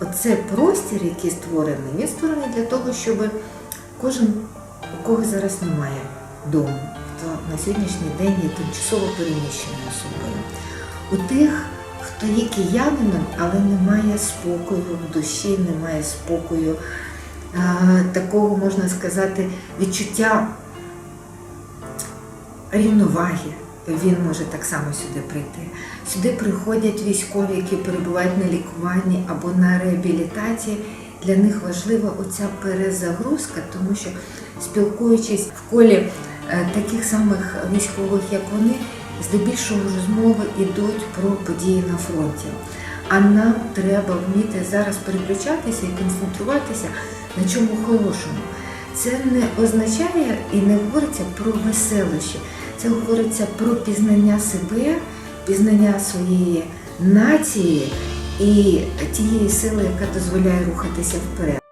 оце простір, який створений, він створений для того, щоб кожен, у кого зараз немає дому, хто на сьогоднішній день є тимчасово переміщеною особою. У тих, хто є киянином, але немає спокою в душі, немає спокою, такого можна сказати, відчуття рівноваги. Він може так само сюди прийти. Сюди приходять військові, які перебувають на лікуванні або на реабілітації. Для них важлива оця перезагрузка, тому що спілкуючись в колі е, таких самих військових, як вони, здебільшого розмови йдуть про події на фронті. А нам треба вміти зараз переключатися і концентруватися на чому хорошому. Це не означає і не говориться про веселощі. Це говориться про пізнання себе, пізнання своєї нації і тієї сили, яка дозволяє рухатися вперед.